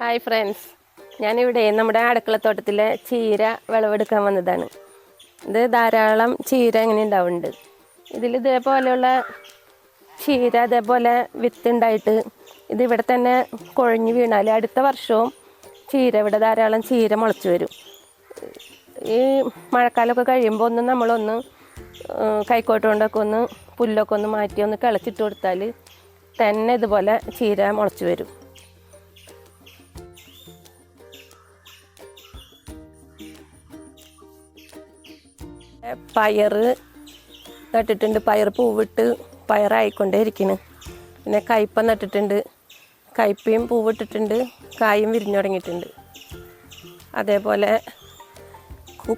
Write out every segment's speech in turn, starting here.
Hi friends ഞാനിവിടെ നമ്മുടെ അടുക്കളത്തോട്ടത്തിലെ ചീര വിളവെടുക്കാൻ വന്നതാണ്. ഇത് ധാരാളം ചീര ഇങ്ങനെ ഉണ്ടാവുന്നുണ്ട്. ഇതിൽ ഇതേപോലെയുള്ള ചീര അതേപോലെ വിത്തുണ്ടായിട്ട് ഇത് ഇവിടെ തന്നെ കുഴഞ്ഞു വീണാൽ അടുത്ത വർഷവും ചീര ഇവിടെ ധാരാളം ചീര മുളച്ചു വരും. ഈ മഴക്കാലമൊക്കെ കഴിയുമ്പോൾ ഒന്ന് നമ്മളൊന്ന് കൈക്കോട്ട് കൊണ്ടൊക്കെ ഒന്ന് പുല്ലൊക്കെ ഒന്ന് മാറ്റി ഒന്ന് കിളച്ചിട്ട് കൊടുത്താൽ തന്നെ ഇതുപോലെ ചീര മുളച്ചു വരും. പയറ് നട്ടിട്ടുണ്ട്. പയർ പൂവിട്ട് പയറായിക്കൊണ്ടേ ഇരിക്കുന്നു പിന്നെ കയ്പ നട്ടിട്ടുണ്ട്. കയ്പയും പൂവിട്ടിട്ടുണ്ട്. കായും വിരിഞ്ഞു തുടങ്ങിയിട്ടുണ്ട്. അതേപോലെ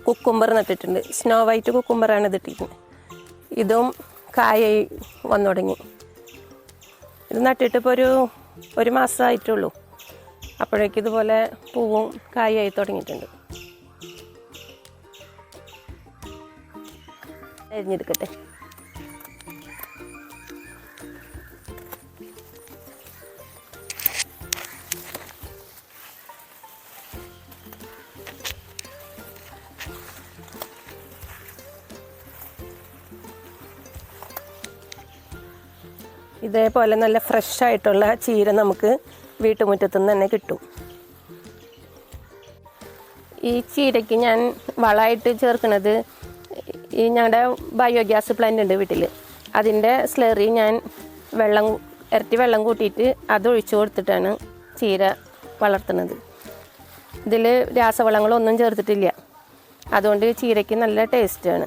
കുക്കുംബർ നട്ടിട്ടുണ്ട്. സ്നോ വൈറ്റ് കുക്കുംബറാണ് ഇത് ഇട്ടിരിക്കുന്നത്. ഇതും കായായി വന്നു തുടങ്ങി. ഇത് നട്ടിട്ട് ഇപ്പോൾ ഒരു ഒരു മാസമായിട്ടുള്ളൂ അപ്പോഴേക്കും ഇതുപോലെ പൂവും കായായി തുടങ്ങിയിട്ടുണ്ട്. അരിഞ്ഞെടുക്കട്ടെ. ഇതേപോലെ നല്ല ഫ്രഷ് ആയിട്ടുള്ള ചീര നമുക്ക് വീട്ടുമുറ്റത്തു നിന്ന് തന്നെ കിട്ടും. ഈ ചീരയ്ക്ക് ഞാൻ വളമായിട്ട് ചേർക്കുന്നത് ഈ ഞങ്ങളുടെ ബയോഗ്യാസ് പ്ലാന്റ് ഉണ്ട് വീട്ടിൽ അതിന്റെ സ്ലറി ഞാൻ വെള്ളം ഇരട്ടി വെള്ളം കൂട്ടിയിട്ട് അത് ഒഴിച്ചു കൊടുത്തിട്ടാണ് ചീര വളർത്തുന്നത്. ഇതിൽ രാസവളങ്ങളൊന്നും ചേർത്തിട്ടില്ല. അതുകൊണ്ട് ചീരയ്ക്ക് നല്ല ടേസ്റ്റാണ്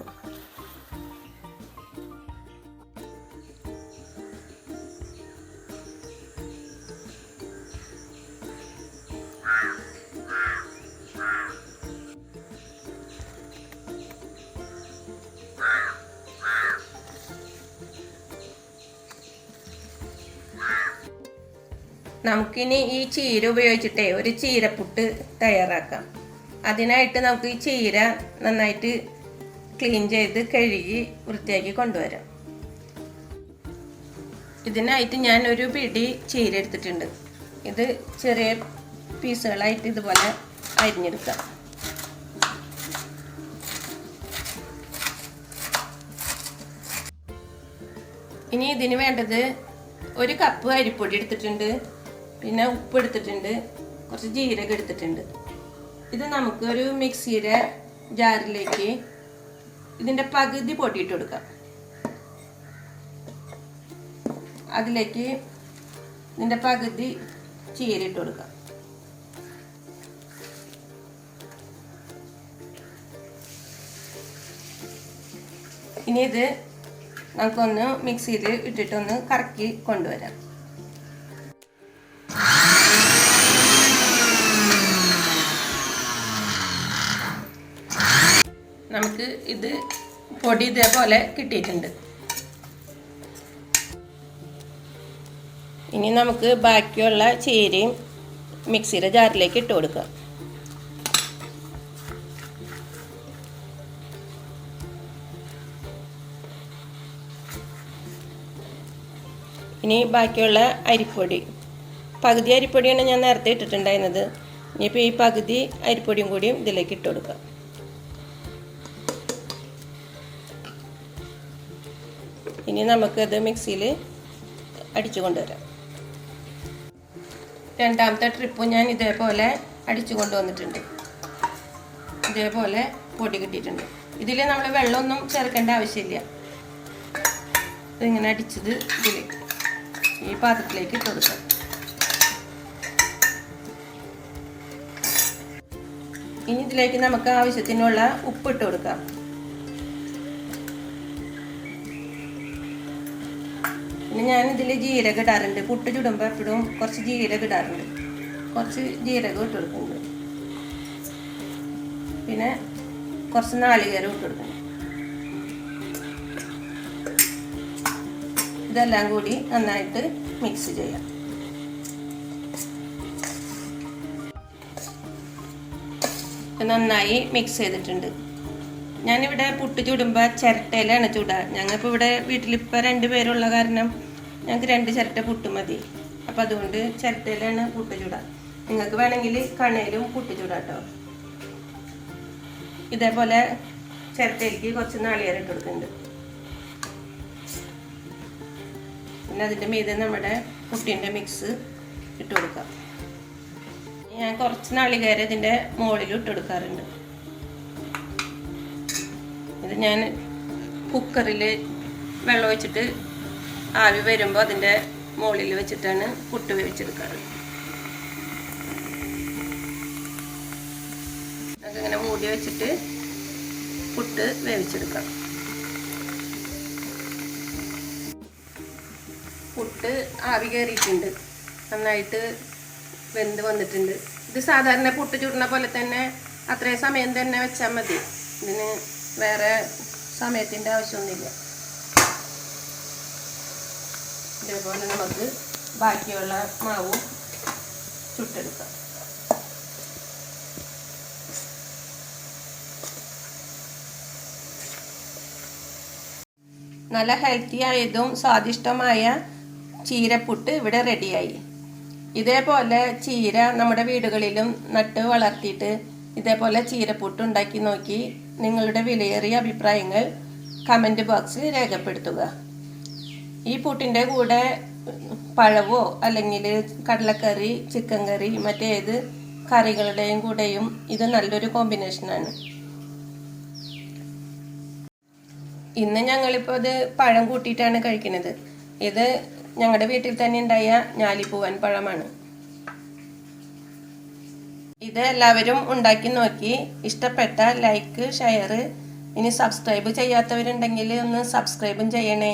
നമുക്കിനി ഈ ചീര ഉപയോഗിച്ചിട്ടേ ഒരു ചീരപ്പുട്ട് തയ്യാറാക്കാം. അതിനായിട്ട് നമുക്ക് ഈ ചീര നന്നായിട്ട് ക്ലീൻ ചെയ്ത് കഴുകി വൃത്തിയാക്കി കൊണ്ടുവരാം. ഇതിനായിട്ട് ഞാൻ ഒരു പിടി ചീര എടുത്തിട്ടുണ്ട്. ഇത് ചെറിയ പീസുകളായിട്ട് ഇതുപോലെ അരിഞ്ഞെടുക്കാം. ഇനി ഇതിന് വേണ്ടത് ഒരു കപ്പ് അരിപ്പൊടി എടുത്തിട്ടുണ്ട്. പിന്നെ ഉപ്പ് എടുത്തിട്ടുണ്ട്. കുറച്ച് ജീരകം എടുത്തിട്ടുണ്ട്. ഇത് നമുക്കൊരു മിക്സിയുടെ ജാറിലേക്ക് ഇതിന്റെ പകുതി പൊട്ടിയിട്ട് കൊടുക്കാം. അതിലേക്ക് ഇതിന്റെ പകുതി ചീര ഇട്ട് കൊടുക്കാം. ഇനി ഇത് നമുക്കൊന്ന് മിക്സിയിൽ ഇട്ടിട്ടൊന്ന് കറക്കി കൊണ്ടുവരാം. നമുക്ക് ഇത് പൊടി ഇതേപോലെ കിട്ടിയിട്ടുണ്ട്. ഇനി നമുക്ക് ബാക്കിയുള്ള ചീരയും മിക്സിയുടെ ജാറിലേക്ക് ഇട്ട് കൊടുക്കാം. ഇനി ബാക്കിയുള്ള അരിപ്പൊടി. പകുതി അരിപ്പൊടിയാണ് ഞാൻ നേരത്തെ ഇട്ടിട്ടുണ്ടായിരുന്നത്. ഇനിയിപ്പോൾ ഈ പകുതി അരിപ്പൊടിയും കൂടിയും ഇതിലേക്ക് ഇട്ട് കൊടുക്കാം. ഇനി നമുക്കത് മിക്സിയിൽ അടിച്ചു കൊണ്ടുവരാം. രണ്ടാമത്തെ ട്രിപ്പ് ഞാൻ ഇതേപോലെ അടിച്ചു കൊണ്ടുവന്നിട്ടുണ്ട്. ഇതേപോലെ പൊടി കിട്ടിയിട്ടുണ്ട്. ഇതിൽ നമ്മൾ വെള്ളമൊന്നും ചേർക്കേണ്ട ആവശ്യമില്ല. ഇതിങ്ങനെ അടിച്ചത് ഇതിൽ ഈ പാത്രത്തിലേക്ക് ഇട്ട് കൊടുക്കാം. ഇനി ഇതിലേക്ക് നമുക്ക് ആവശ്യത്തിനുള്ള ഉപ്പ് ഇട്ട് കൊടുക്കാം. പിന്നെ ഞാൻ ഇതിൽ ജീരകം ഇടാറുണ്ട്. പുട്ട് ചുടുമ്പോൾ എപ്പോഴും കുറച്ച് ജീരകം ഇടാറുണ്ട്. കുറച്ച് ജീരകം ഇട്ട് കൊടുക്കുന്നുണ്ട്. പിന്നെ കുറച്ച് നാളികേരം ഇട്ട് കൊടുക്കണം ഇതെല്ലാം കൂടി നന്നായിട്ട് മിക്സ് ചെയ്യാം. നന്നായി മിക്സ് ചെയ്തിട്ടുണ്ട്. ഞാനിവിടെ പുട്ട് ചുടുമ്പോൾ ചിരട്ടയിലാണ് ചുടുക ഞങ്ങൾക്ക് ഇവിടെ വീട്ടിലിപ്പോൾ രണ്ട് പേരുള്ള കാരണം ഞങ്ങൾക്ക് രണ്ട് ചിരട്ട പുട്ട് മതി. അപ്പം അതുകൊണ്ട് ചിരട്ടയിലാണ് പുട്ട് ചൂടാ. നിങ്ങൾക്ക് വേണമെങ്കിൽ കണയിലും പുട്ട് ചൂടാട്ടോ. ഇതേപോലെ ചിരട്ടയിലേക്ക് കുറച്ച് നാളികേരം ഇട്ട് കൊടുക്കുന്നുണ്ട്. പിന്നെ അതിന്റെ മീതെ നമ്മുടെ പുട്ടിന്റെ മിക്സ് ഇട്ട് കൊടുക്കാം. ഞാൻ കുറച്ച് നാളികേരം ഇതിന്റെ മുകളിൽ ഇട്ട് കൊടുക്കാറുണ്ട്. ഇത് ഞാൻ കുക്കറിൽ വെള്ളം ഒഴിച്ചിട്ട് ആവി വരുമ്പോൾ അതിന്റെ മുകളിൽ വെച്ചിട്ടാണ് പുട്ട് വേവിച്ചെടുക്കാറ്. അതിങ്ങനെ മൂടി വെച്ചിട്ട് പുട്ട് വേവിച്ചെടുക്കാം. പുട്ട് ആവി കയറിയിട്ടുണ്ട് നന്നായിട്ട് വെന്ത് വന്നിട്ടുണ്ട്. ഇത് സാധാരണ പുട്ട് ചുടുന്ന പോലെ തന്നെ അത്രയും സമയം തന്നെ വെച്ചാൽ മതി. ഇതിന് വേറെ സമയത്തിന്റെ ആവശ്യമൊന്നുമില്ല. ഇതേപോലെ നമുക്ക് ബാക്കിയുള്ള മാവും ചുട്ടെടുക്കാം. നല്ല ഹെൽത്തി ആയതും സ്വാദിഷ്ടമായ ചീരപ്പുട്ട് ഇവിടെ റെഡിയായി ഇതേപോലെ ചീര നമ്മുടെ വീടുകളിലും നട്ട് വളർത്തിയിട്ട് ഇതേപോലെ ചീരപ്പുട്ട് ഉണ്ടാക്കി നോക്കി നിങ്ങളുടെ വിലയേറിയ അഭിപ്രായങ്ങൾ കമന്റ് ബോക്സിൽ രേഖപ്പെടുത്തുക. ഈ പുട്ടിന്റെ കൂടെ പഴവോ അല്ലെങ്കിൽ കടലക്കറി ചിക്കൻ കറി മറ്റേത് കറികളുടെയും കൂടെയും ഇത് നല്ലൊരു കോമ്പിനേഷനാണ് ഇന്ന് ഞങ്ങളിപ്പോൾ ഇത് പഴം കൂട്ടിയിട്ടാണ് കഴിക്കുന്നത്. ഇത് ഞങ്ങളുടെ വീട്ടിൽ തന്നെ ഉണ്ടായ ഞാലിപ്പൂവൻ പഴമാണ്. ഇത് എല്ലാവരും ഉണ്ടാക്കി നോക്കി. ഇഷ്ടപ്പെട്ട ലൈക്ക് ഷെയർ ഇനി സബ്സ്ക്രൈബ് ചെയ്യാത്തവരുണ്ടെങ്കിൽ ഒന്ന് സബ്സ്ക്രൈബും ചെയ്യണേ.